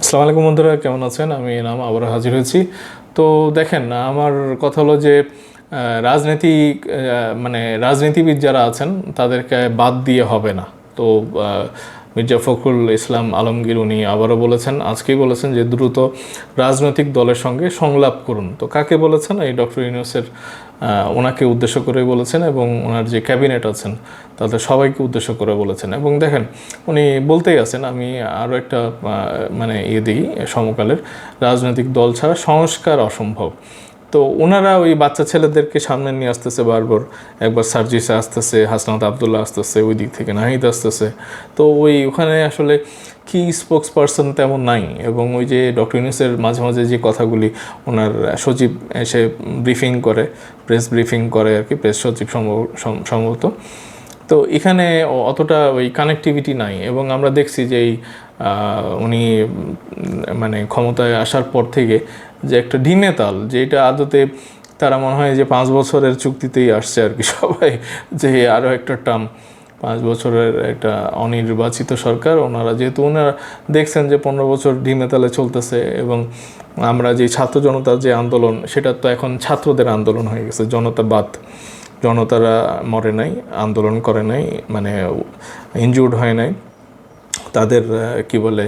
আসসালামু আলাইকুম বন্ধুরা, কেমন আছেন? আমি নাম আবার হাজির হয়েছি। তো দেখেন, আমার কথা হলো যে রাজনীতি মানে রাজনীতিবিদ যারা আছেন, তাদেরকে বাদ দিয়ে হবে না। তো মির্জা ফখরুল ইসলাম আলমগীর উনি আবারও বলেছেন, আজকেই বলেছেন যে দ্রুত রাজনৈতিক দলের সঙ্গে সংলাপ করুন। তো কাকে বলেছেন? এই ডক্টর ইউনুসের ওনাকে উদ্দেশ্য করে বলেছেন এবং ওনার যে ক্যাবিনেট আছেন, তাদের সবাইকে উদ্দেশ্য করে বলেছেন। এবং দেখেন, উনি বলতেই আছেন, আমি আরও একটা মানে ইয়ে দিই, সমকালের রাজনৈতিক দল ছাড়া সংস্কার অসম্ভব। তো ওনারা ওই বাচ্চা ছেলেদেরকে সামনে নিয়ে আসতেছে বারবার। একবার সার্জিসে আসতেছে, হাসনাত আবদুল্লাহ আসতেছে, ওই দিক থেকে নাহিদ আসতেছে। তো ওই ওখানে আসলে কি স্পোক্স পারসন তেমন নাই এবং ওই যে ডক্টর ইউনুসের মাঝে মাঝে যে কথাগুলি ওনার সচিব এসে ব্রিফিং করে প্রেস ব্রিফিং করে আর কি প্রেস সচিব সম্ভব- সম্ভবত। তো এখানে অতটা ওই কানেক্টিভিটি নাই এবং আমরা দেখছি যে এই উনি মানে ক্ষমতায় আসার পর থেকে যে একটা ঢিমে তাল যেটা আদতে তারা মনে হয় যে পাঁচ বছরের চুক্তিতেই আসছে আর কি সবাই, যে আরও একটা টার্ম, পাঁচ বছরের একটা অনির্বাচিত সরকার। ওনারা যেহেতু, ওনারা দেখছেন যে পনেরো বছর ঢিমে তালে চলতেছে এবং আমরা যে ছাত্র জনতার যে আন্দোলন, সেটা তো এখন ছাত্রদের আন্দোলন হয়ে গেছে। জনতাবাদ জনতারা মরে নাই, আন্দোলন করে নাই মানে ইনজুর্ড হয় নাই। তাদের কি বলে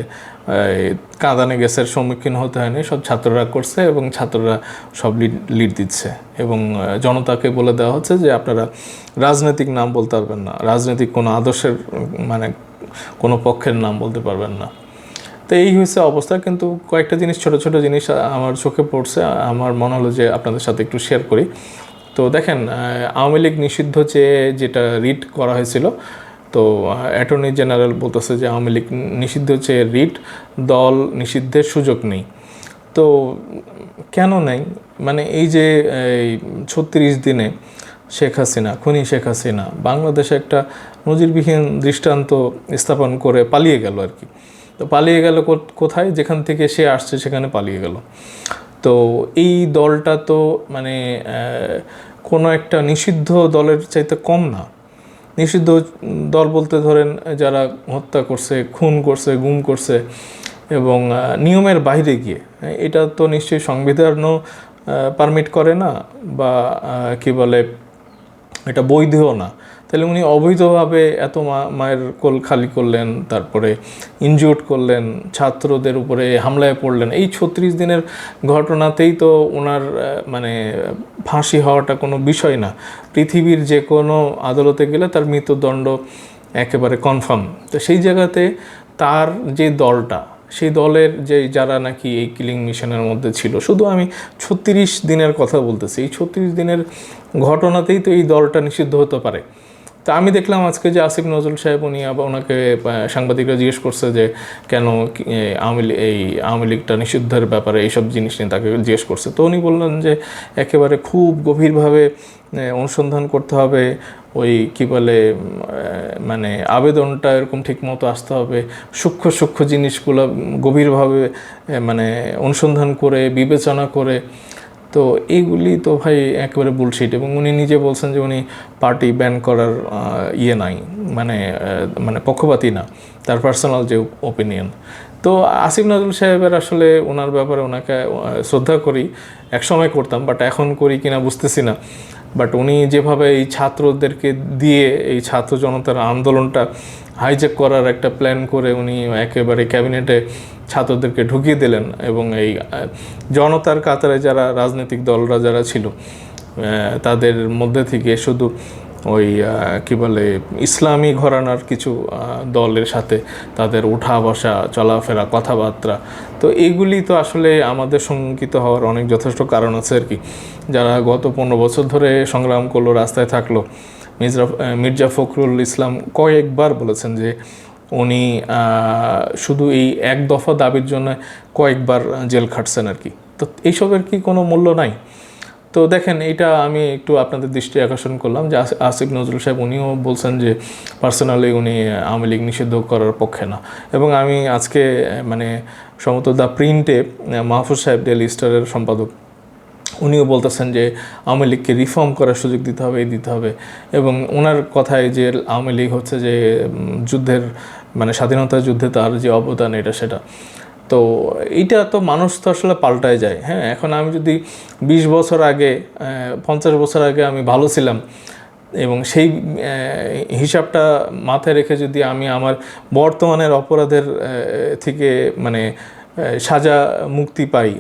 কাঁদানে গ্যাসের সম্মুখীন হতে হয়নি, সব ছাত্ররা করছে এবং ছাত্ররা সব লিড লিড দিচ্ছে। এবং জনতাকে বলে দেওয়া হচ্ছে যে আপনারা রাজনৈতিক নাম বলতে পারবেন না, রাজনৈতিক কোনো আদর্শের মানে কোনো পক্ষের নাম বলতে পারবেন না। তো এই হয়েছে অবস্থা, কিন্তু কয়েকটা জিনিস, ছোট ছোট জিনিস আমার চোখে পড়ছে, আমার মনে হলো যে আপনাদের সাথে একটু শেয়ার করি। তো দেখেন আওয়ামী লীগ নিষিদ্ধ চেয়ে যেটা রিট করা হয়েছিল তো অ্যাটর্নি জেনারেল বলতেছে যে আওয়ামী লীগ নিষিদ্ধ চেয়ে রিট, দল নিষিদ্ধের সুযোগ নেই। তো, কেন নেই? মানে এই যে ছত্রিশ দিনে শেখ হাসিনা, খুনি শেখ হাসিনা বাংলাদেশে একটা নজিরবিহীন দৃষ্টান্ত স্থাপন করে পালিয়ে গেল আর কি। তো পালিয়ে গেল কোথায়? যেখান থেকে সে আসছে সেখানে পালিয়ে গেল। তো এই দলটা তো মানে কোনো একটা নিষিদ্ধ দলের চাইতে কম না। নিষিদ্ধ দল বলতে ধরেন যারা হত্যা করছে, খুন করছে, গুম করছে এবং নিয়মের বাইরে গিয়ে, এটা তো নিশ্চয়ই সংবিধানও পারমিট করে না বা কি বলে, এটা বৈধও না। তাহলে উনি অবৈধভাবে এত মায়ের কোল খালি করলেন, তারপরে ইনজুর্ড করলেন, ছাত্রদের উপরে হামলায় পড়লেন। এই ছত্রিশ দিনের ঘটনাতেই তো ওনার মানে ফাঁসি হওয়াটা কোনো বিষয় না। পৃথিবীর যে কোনো আদালতে গেলে তার মৃত্যুদণ্ড একেবারে কনফার্ম তো সেই জায়গাতে তার যে দলটা, সেই দলের যে, যারা নাকি এই কিলিং মিশনের মধ্যে ছিল, শুধু আমি ছত্রিশ দিনের কথা বলতেছি, এই ছত্রিশ দিনের ঘটনাতেই তো এই দলটা নিষিদ্ধ হতে পারে। তা আমি দেখলাম আজকে যে আসিফ নজরুল সাহেব উনি আবার ওনাকে সাংবাদিকরা জিজ্ঞেস করছে যে কেন আওয়ামী এই আওয়ামী লীগটা নিষিদ্ধের ব্যাপারে এইসব জিনিস নিয়ে তাকে জিজ্ঞেস করছে। তো উনি বললেন যে একেবারে খুব গভীরভাবে অনুসন্ধান করতে হবে, ওই কি বলে মানে আবেদনটা এরকম ঠিক মতো আসতে হবে, সূক্ষ্ম সূক্ষ্ম জিনিসগুলো গভীরভাবে মানে অনুসন্ধান করে, বিবেচনা করে তো এইগুলি তো ভাই একেবারে বুলশিট এবং উনি নিজে বলছেন যে উনি পার্টি ব্যান করার ইয়ে নাই মানে মানে পক্ষপাতি না, তার পার্সোনাল যে ওপিনিয়ন তো আসিফ নজরুল সাহেবের আসলে ওনার ব্যাপারে ওনাকে শ্রদ্ধা করি, একসময় করতাম বাট এখন করি কিনা বুঝতেছি না। বাট উনি যেভাবে এই ছাত্রদেরকে দিয়ে এই ছাত্র জনতার আন্দোলনটা হাইজ্যাক করার একটা প্ল্যান করে উনি একেবারে ক্যাবিনেটে ছাত্রদেরকে ঢুকিয়ে দিলেন এবং এই জনতার কাতারে যারা রাজনৈতিক দলরা যারা ছিল তাদের মধ্যে থেকে শুধু ওই কি বলে, ইসলামী ঘরানার কিছু দলের সাথে তাদের উঠা বসা চলাফেরা, কথাবার্তা। তো এইগুলি তো আসলে আমাদের শঙ্কিত হওয়ার অনেক যথেষ্ট কারণ আছে আর কি। যারা গত পনেরো বছর ধরে সংগ্রাম করল, রাস্তায় থাকল, মির্জা মির্জা ফখরুল ইসলাম কয়েকবার বলেছেন যে উনি শুধু এই এক দফা দাবির জন্য কয়েকবার জেল খাটছেন আর কি। তো এইসবের কি কোনো মূল্য নাই? তো দেখেন এটা আমি একটু আপনাদের দৃষ্টি আকর্ষণ করলাম যে আসিফ নজরুল সাহেব উনিও বলছেন যে পার্সোনালি উনি আওয়ামী লীগ নিষিদ্ধ করার পক্ষে না। এবং আমি আজকে মানে সমত দ্য প্রিন্টে মাহফুজ সাহেব ডেলি স্টারের সম্পাদক, উনিও বলতেছেন যে আওয়ামী লীগকে রিফর্ম করার সুযোগ দিতে হবে, এই দিতে হবে। এবং ওনার কথায় যে আওয়ামী লীগ হচ্ছে যে যুদ্ধের মানে স্বাধীনতা যুদ্ধে তার যে অবদান, এটা সেটা। তো এইটা তো মানুষ তো আসলে পাল্টায় যায়। হ্যাঁ এখন আমি যদি বিশ বছর আগে পঞ্চাশ বছর আগে আমি ভালো ছিলাম এবং সেই হিসাবটা মাথায় রেখে যদি আমি আমার বর্তমানের অপরাধের থেকে মানে সাজা মুক্তি পাই,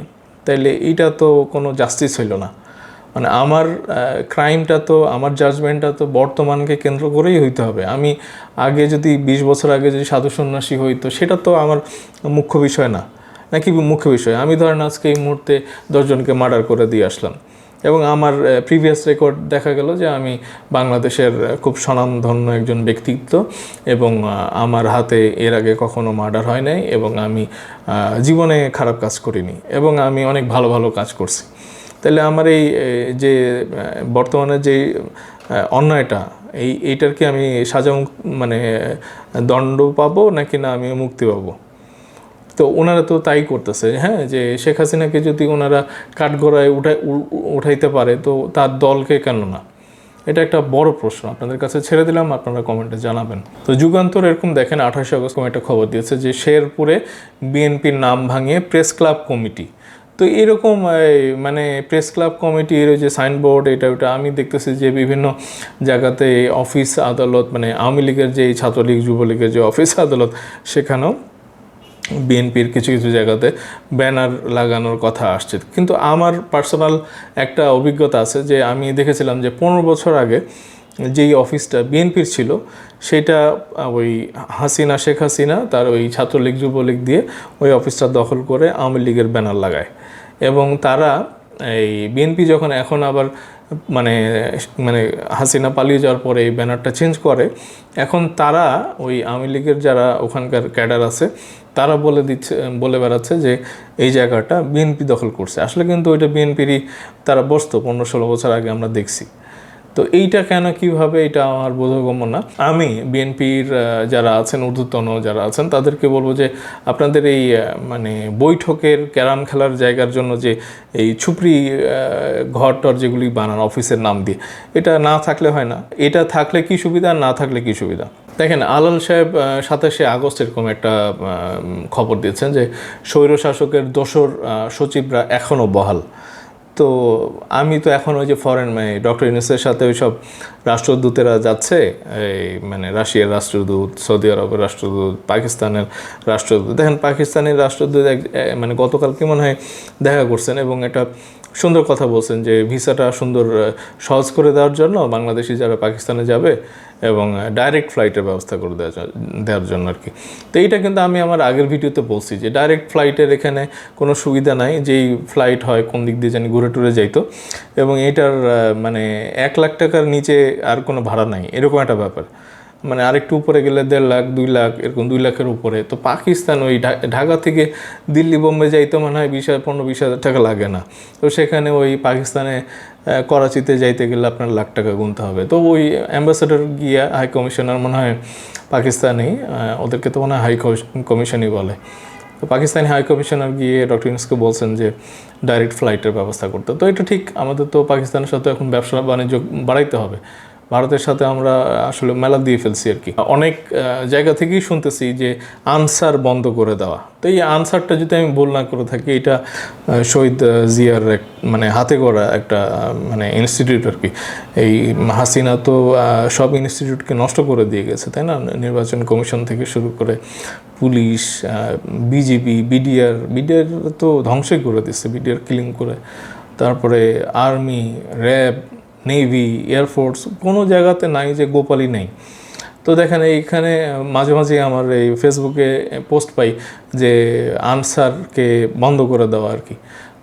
তাইলে এটা তো কোনো জাস্টিস হইল না। মানে আমার ক্রাইমটা তো, আমার জাজমেন্টটা তো বর্তমানকে কেন্দ্র করেই হইতে হবে। আমি আগে যদি বিশ বছর আগে যদি সাধু সন্ন্যাসী হইতো সেটা তো আমার মুখ্য বিষয় না। নাকি মুখ্য বিষয়? আমি ধরেন আজকে এই মুহূর্তে দশজনকে মার্ডার করে দিয়ে আসলাম। এবং আমার প্রিভিয়াস রেকর্ড দেখা গেল যে আমি বাংলাদেশের খুব স্বনামধন্য একজন ব্যক্তিত্ব এবং আমার হাতে এর আগে কখনো মার্ডার হয় নাই এবং আমি জীবনে খারাপ কাজ করিনি এবং আমি অনেক ভালো ভালো কাজ করছি। তাহলে আমার এই যে বর্তমানে যে অন্যায়টা, এই এইটার কি আমি সাজা মানে দণ্ড পাবো নাকি না আমি মুক্তি পাবো? তো ওনারা তো তাই করতেছে হ্যাঁ যে শেখ হাসিনাকে যদি ওনারা কাঠগড়ায় উঠাই উঠাইতে পারে, তো তার দলকে কেন না? এটা একটা বড় প্রশ্ন, আপনাদের কাছে ছেড়ে দিলাম, আপনারা কমেন্টে জানাবেন। তো যুগান্তর এরকম দেখেন, আঠাশে আগস্ট একটা খবর দিয়েছে যে, শেরপুরে বিএনপির নাম ভাঙিয়ে প্রেস ক্লাব কমিটি তো এরকম মানে প্রেস ক্লাব কমিটির যে সাইনবোর্ড এটা ওটা আমি দেখতেছি যে বিভিন্ন জায়গাতে অফিস আদালত মানে আওয়ামী লীগের যে ছাত্রলীগ, যুবলীগের যে অফিস আদালত, সেখানেও বিএনপির কিছু কিছু জায়গাতে ব্যানার লাগানোর কথা আসছে। কিন্তু আমার পার্সোনাল একটা অভিজ্ঞতা আছে যে আমি দেখেছিলাম যে পনেরো বছর আগে যেই অফিসটা বিএনপির ছিল, সেটা ওই হাসিনা, শেখ হাসিনা, তার ওই ছাত্রলীগ, যুবলীগ দিয়ে ওই অফিসটা দখল করে আওয়ামী লীগের ব্যানার লাগায়। এবং তারা এই বিএনপি যখন এখন আবার মানে মানে হাসিনা পালিয়ে যাওয়ার পরে এই ব্যানারটা চেঞ্জ করে, এখন তারা ওই আওয়ামী লীগের যারা ওখানকার ক্যাডার আছে, তারা বলে দিচ্ছে, বলে বেড়াচ্ছে যে এই জায়গাটা বিএনপি দখল করছে। আসলে কিন্তু ওইটা বিএনপিরই তারা বসতো, পনেরো ষোলো বছর আগে আমরা দেখছি। তো এইটা কেন কীভাবে এটা আমার বোধগম্য না? আমি বিএনপির যারা আছেন ঊর্ধ্বতন যারা আছেন তাদেরকে বলব যে আপনাদের এই মানে বৈঠকের ক্যারাম খেলার জায়গার জন্য যে এই আহ, ঘর টর যেগুলি বানান অফিসের নাম দিয়ে এটা না থাকলে হয় না। এটা থাকলে কি সুবিধা না থাকলে কি সুবিধা? দেখেন আলাল সাহেব সাতাশে আগস্ট এরকম একটা খবর দিয়েছেন যে স্বৈরশাসকের দোসর সচিবরা এখনও বহাল। তো আমি তো এখন ওই যে ফরেন মানে ডক্টর ইউনুসের সাথে ওই সব রাষ্ট্রদূতেরা যাচ্ছে, এই মানে রাশিয়ার রাষ্ট্রদূত, সৌদি আরবের রাষ্ট্রদূত, পাকিস্তানের রাষ্ট্রদূত। দেখেন, পাকিস্তানের রাষ্ট্রদূত এক মানে গতকালকে মনে হয় দেখা করছেন এবং একটা সুন্দর কথা বলছেন যে ভিসাটা সুন্দর সহজ করে দেওয়ার জন্য বাংলাদেশি যারা পাকিস্তানে যাবে এবং ডাইরেক্ট ফ্লাইটের ব্যবস্থা করে দেওয়া দেওয়ার জন্য আর কি। তো এইটা কিন্তু আমি আমার আগের ভিডিওতে বলছি যে ডাইরেক্ট ফ্লাইটের এখানে কোনো সুবিধা নাই যেই ফ্লাইট হয় কোন দিক দিয়ে জানি ঘুরে টুরে যাইতো। এবং এটার মানে এক লাখ টাকার নিচে আর কোনো ভাড়া নাই। এরকম একটা ব্যাপার। মানে আরেকটু উপরে গেলে দেড় লাখ, দুই লাখ, এরকম দুই লাখের উপরে। তো পাকিস্তান ওই ঢাকা থেকে দিল্লি, বোম্বে যাইতে মনে হয় বিশ হাজার, পনেরো, বিশ হাজার টাকা লাগে না। তো সেখানে ওই পাকিস্তানে করাচিতে যাইতে গেলে আপনার লাখ টাকা গুনতে হবে। তো ওই অ্যাম্বাসেডর গিয়া হাই কমিশনার মনে হয় পাকিস্তানি ওদেরকে তো মনে হয় হাই কমিশনই বলে। তো পাকিস্তানি হাই কমিশনার গিয়ে ডক্টর ইউনুসকে বলছেন যে ডাইরেক্ট ফ্লাইটের ব্যবস্থা করতে। তো এটা ঠিক, আমাদের তো পাকিস্তানের সাথে এখন ব্যবসা বাণিজ্য বাড়াইতে হবে। ভারতের সাথে আমরা আসলে মেলা দিয়ে ফেলছি আর কি। অনেক জায়গা থেকেই শুনতেছি যে আনসার বন্ধ করে দেওয়া। তো এই আনসারটা যদি আমি ভুল না করে থাকি, এটা শহীদ জিয়ার এক মানে হাতে গড়া একটা মানে ইনস্টিটিউট আর কি। এই হাসিনা তো সব ইনস্টিটিউটকে নষ্ট করে দিয়ে গেছে, তাই না? নির্বাচন কমিশন থেকে শুরু করে পুলিশ বিজিবি, বিডিআর বিডিআর তো ধ্বংসই করে দিচ্ছে বিডিআর কিলিং করে। তারপরে আর্মি, র্যাব নেভি এয়ারফোর্স কোনো জায়গাতে নাই যে গোপালই নেই। তো দেখেন, এইখানে মাঝে মাঝে আমার এই ফেসবুকে পোস্ট পাই যে আনসারকে বন্ধ করে দেওয়া আর কি।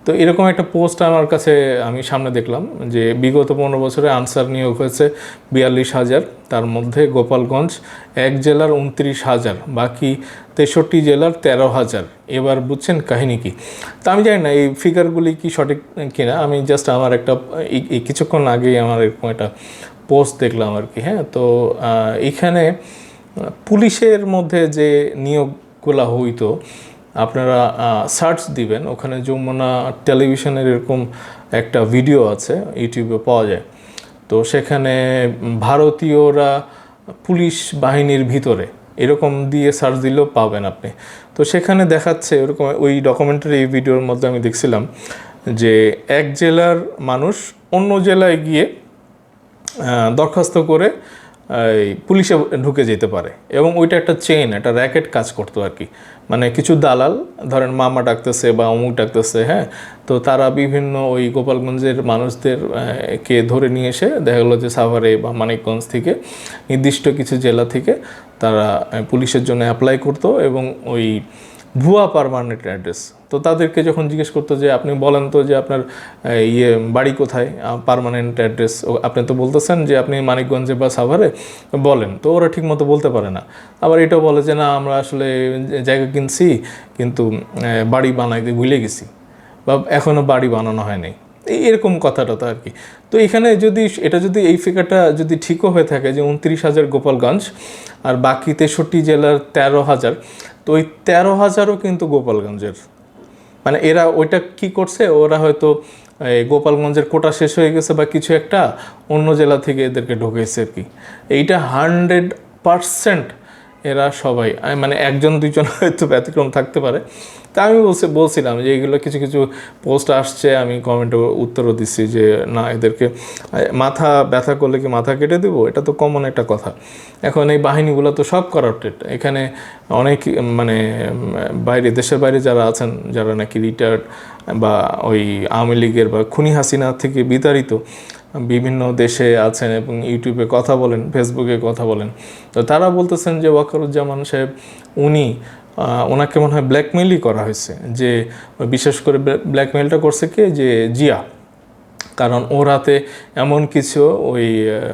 তো এরকম একটা পোস্ট আমার কাছে আমি সামনে দেখলাম যে বিগত পনেরো বছরে আনসার নিয়োগ হয়েছে বিয়াল্লিশ হাজার, তার মধ্যে গোপালগঞ্জ এক জেলার উনত্রিশ হাজার, বাকি তেষট্টি জেলার তেরো হাজার। এবার বুঝছেন কাহিনী কি? তা আমি জানি না, এই ফিগারগুলি কি সঠিক কিনা? আমি জাস্ট আমার একটা কিছুক্ষণ আগেই আমার এরকম একটা পোস্ট দেখলাম আর কি হ্যাঁ? তো এখানে পুলিশের মধ্যে যে নিয়োগগুলো হইতো আপনারা সার্চ দিবেন। ওখানে যমুনা টেলিভিশনের এরকম একটা ভিডিও আছে ইউটিউবে পাওয়া যায়। তো সেখানে ভারতীয়রা পুলিশ বাহিনীর ভিতরে এরকম দিয়ে সার্চ দিলেও পাবেন আপনি। তো সেখানে দেখাচ্ছে ওরকম ওই ডকুমেন্টারি ভিডিওর মধ্যে আমি দেখছিলাম যে এক জেলার মানুষ অন্য জেলায় গিয়ে দরখাস্ত করে পুলিশে ঢুকে যেতে পারে। এবং ওইটা একটা চেইন একটা র্যাকেট কাজ করতো আর কি। মানে কিছু দালাল, ধরেন মামা ডাকতেছে বা অমুক ডাকতেছে হ্যাঁ? তো তারা বিভিন্ন ওই গোপালগঞ্জের মানুষদের কে ধরে নিয়ে এসে দেখা গেলো যে সাভারে বা মানিকগঞ্জ থেকে নির্দিষ্ট কিছু জেলা থেকে তারা পুলিশের জন্য অ্যাপ্লাই করতো এবং ওই ভুয়া পারমানেন্ট অ্যাড্রেস তো তাদেরকে যখন জিজ্ঞেস করতো যে, আপনি বলেন তো যে আপনার ইয়ে বাড়ি কোথায়? পারমানেন্ট অ্যাড্রেস আপনি তো বলতেছেন যে, আপনি মানিকগঞ্জে বা সাভারে বলেন। তো ওরা ঠিক মতো বলতে পারে না। আবার এটাও বলে যে, না, আমরা আসলে জায়গা কিনছি, কিন্তু বাড়ি বানাইতে ভুলে গেছি বা এখনও বাড়ি বানানো হয়নি এরকম কথাটা তো আর কি। তো এখানে যদি, এটা যদি এই ফিগারটা যদি ঠিকও হয়ে থাকে যে, উনত্রিশ হাজার গোপালগঞ্জ আর বাকি তেষট্টি জেলার তেরো হাজার, তো ওই তেরো হাজারও কিন্তু গোপালগঞ্জের। মানে এরা ওইটা কি করছে? ওরা হয়তো, এই গোপালগঞ্জের কোটা শেষ হয়ে গেছে বা কিছু একটা অন্য জেলা থেকে এদেরকে ঢুকেছে আর কি। এইটা হান্ড্রেড পারসেন্ট এরা সবাই মানে একজন দুইজন হয়তো ব্যতিক্রম থাকতে পারে। তা আমি বলছি, বলছিলাম যে এগুলো কিছু কিছু পোস্ট আসছে, আমি কমেন্টে উত্তরও দিচ্ছি যে না, এদেরকে মাথা ব্যথা করলে কি মাথা কেটে দেবো? এটা তো কমন একটা কথা। এখন এই বাহিনীগুলো তো সব করাপ্টেড এখানে অনেক মানে বাইরে, দেশের বাইরে যারা আছেন, যারা নাকি রিটায়ার্ড বা ওই আওয়ামী লীগের বা খুনি হাসিনা থেকে বিতাড়িত বিভিন্ন দেশে আছেন এবং ইউটিউবে কথা বলেন ফেসবুকে কথা বলেন। তো তারা বলতেছেন যে ওয়াকারুজ্জামান সাহেব, উনি ওনাকে মনে হয় ব্ল্যাকমেইলই করা হয়েছে। যে বিশেষ করে ব্ল্যাকমেইলটা করছে কে? যে জিয়া। কারণ ওর হাতে এমন কিছু ওই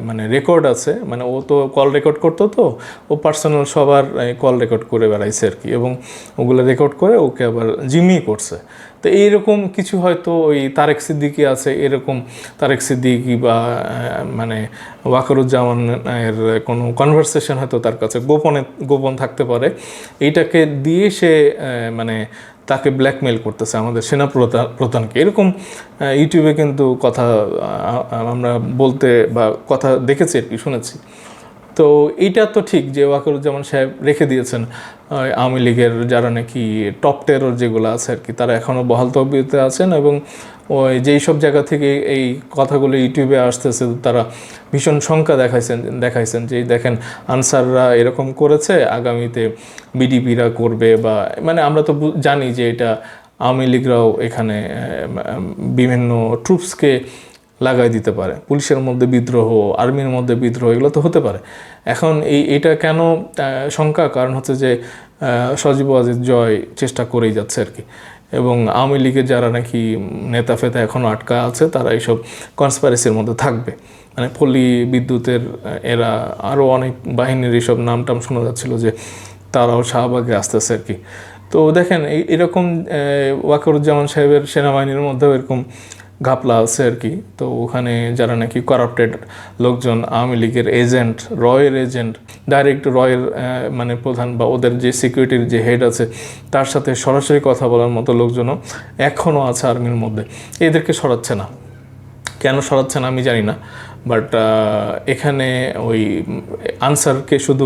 মানে রেকর্ড আছে। মানে ও তো কল রেকর্ড করতো তো, ও পার্সোনাল সবার কল রেকর্ড করে বেড়াইছে আর কি। এবং ওগুলো রেকর্ড করে ওকে আবার জিমি করছে। তো এইরকম কিছু হয়তো ওই তারেক সিদ্দিকি আছে, এরকম তারেক সিদ্দিকি বা মানে ওয়াকারুজ্জামানের কোনো কনভারসেশন হয়তো তার কাছে গোপনে, গোপন থাকতে পারে। এইটাকে দিয়ে সে মানে তাকে ব্ল্যাকমেল করতেছে আমাদের সেনা প্রধান, প্রধানকে। এরকম ইউটিউবে কিন্তু কথা আমরা বলতে বা কথা দেখেছি আর কি, শুনেছি। তো এইটা তো ঠিক যে ওয়াকারুজ্জামান সাহেব রেখে দিয়েছেন আওয়ামী লীগের যারা নাকি টপ টেরর যেগুলো আছে আর কি, তারা এখনও বহাল তহবিলতে আছেন এবং ওই যেই সব জায়গা থেকে এই কথাগুলো ইউটিউবে আসতেছে, তারা ভীষণ শঙ্কা দেখাইছেন দেখাইছেন যে দেখেন আনসাররা এরকম করেছে, আগামীতে বিডিপিরা করবে বা মানে আমরা তো জানি যে এটা আওয়ামী লীগরাও এখানে বিভিন্ন ট্রুপসকে লাগাই দিতে পারে। পুলিশের মধ্যে বিদ্রোহ, আর্মির মধ্যে বিদ্রোহ, এগুলো তো হতে পারে। এখন এই, এটা কেন শঙ্কা? কারণ হচ্ছে যে সজীব ওয়াজিদ জয় চেষ্টা করেই যাচ্ছে আর কি। এবং আওয়ামী লীগের যারা নাকি নেতা ফেতা এখনও আটকা আছে, তারা এইসব কনসপারেসির মধ্যে থাকবে। মানে পল্লী বিদ্যুতের এরা আরও অনেক বাহিনীর এইসব নাম টাম শোনা যাচ্ছিল যে, তারাও শাহবাগে আসতেছে আর কি। তো দেখেন এরকম ওয়াকরুজ্জামান সাহেবের সেনাবাহিনীর মধ্যেও এরকম ঘাপলা আছে আর কি। তো ওখানে যারা নাকি করাপ্টেড লোকজন, আওয়ামী লীগের এজেন্ট রয়ের এজেন্ট ডাইরেক্ট রয়ের মানে প্রধান বা ওদের যে সিকিউরিটির যে হেড আছে, তার সাথে সরাসরি কথা বলার মতো লোকজনও এখনও আছে আর্মির মধ্যে। এদেরকে সরাচ্ছে না। কেন সরাচ্ছে না আমি জানি না। বাট এখানে ওই আনসারকে শুধু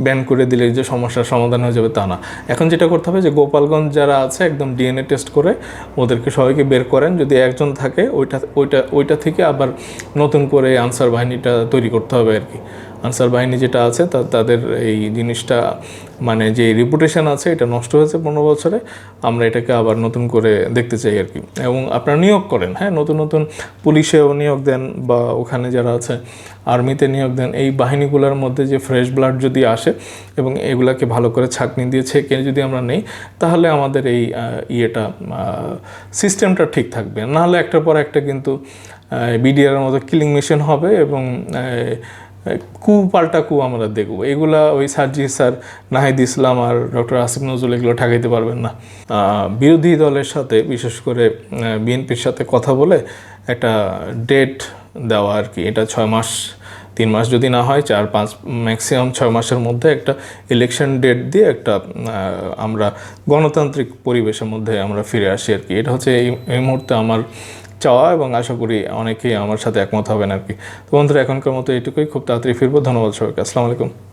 ব্যান করে দিলে যে সমস্যার সমাধান হয়ে যাবে তা না। এখন যেটা করতে হবে যে গোপালগঞ্জ যারা আছে, একদম ডিএনএ টেস্ট করে ওদেরকে সবাইকে বের করেন। যদি একজন থাকে, ওইটা ওইটা ওইটা থেকে আবার নতুন করে আনসার বাহিনীটা তৈরি করতে হবে আর কি। আনসার বাহিনী যেটা আছে, তা, তাদের এই জিনিসটা মানে যে রিপুটেশন আছে, এটা নষ্ট হয়েছে পনেরো বছরে। আমরা এটাকে আবার নতুন করে দেখতে চাই আর কি। এবং আপনারা নিয়োগ করেন হ্যাঁ? নতুন নতুন পুলিশেও নিয়োগ দেন বা ওখানে যারা আছে আর্মিতে নিয়োগ দেন, এই বাহিনীগুলোর মধ্যে যে ফ্রেশ ব্লাড যদি আসে এবং এগুলাকে ভালো করে ছাঁকনি দিয়ে ছেঁকে যদি আমরা নেই, তাহলে আমাদের এই ইয়েটা সিস্টেমটা ঠিক থাকবে। নাহলে একটার পর একটা কিন্তু বিডিআর মতো কিলিং মেশিন হবে এবং কু পাল্টা কু আমরা দেখব। এগুলা ওই সার্জি স্যার, নাহিদ ইসলাম আর ডক্টর আসিফ নজরুল এগুলো ঠাকাইতে পারবেন না। বিরোধী দলের সাথে, বিশেষ করে বিএনপির সাথে কথা বলে একটা ডেট দেওয়া আর কি। এটা ছয় মাস, তিন মাস যদি না হয়, চার, পাঁচ ম্যাক্সিমাম ছয় মাসের মধ্যে একটা ইলেকশন ডেট দিয়ে একটা আমরা গণতান্ত্রিক পরিবেশের মধ্যে আমরা ফিরে আসি আর কি। এটা হচ্ছে এই মুহূর্তে আমার চাওয়া এবং আশা করি অনেকেই আমার সাথে একমত হবেন আর কি। তো বন্ধুরা, এখনকার মতো এটুকুই খুব তাড়াতাড়ি ফিরবো। ধন্যবাদ সবাইকে। আসসালামু আলাইকুম।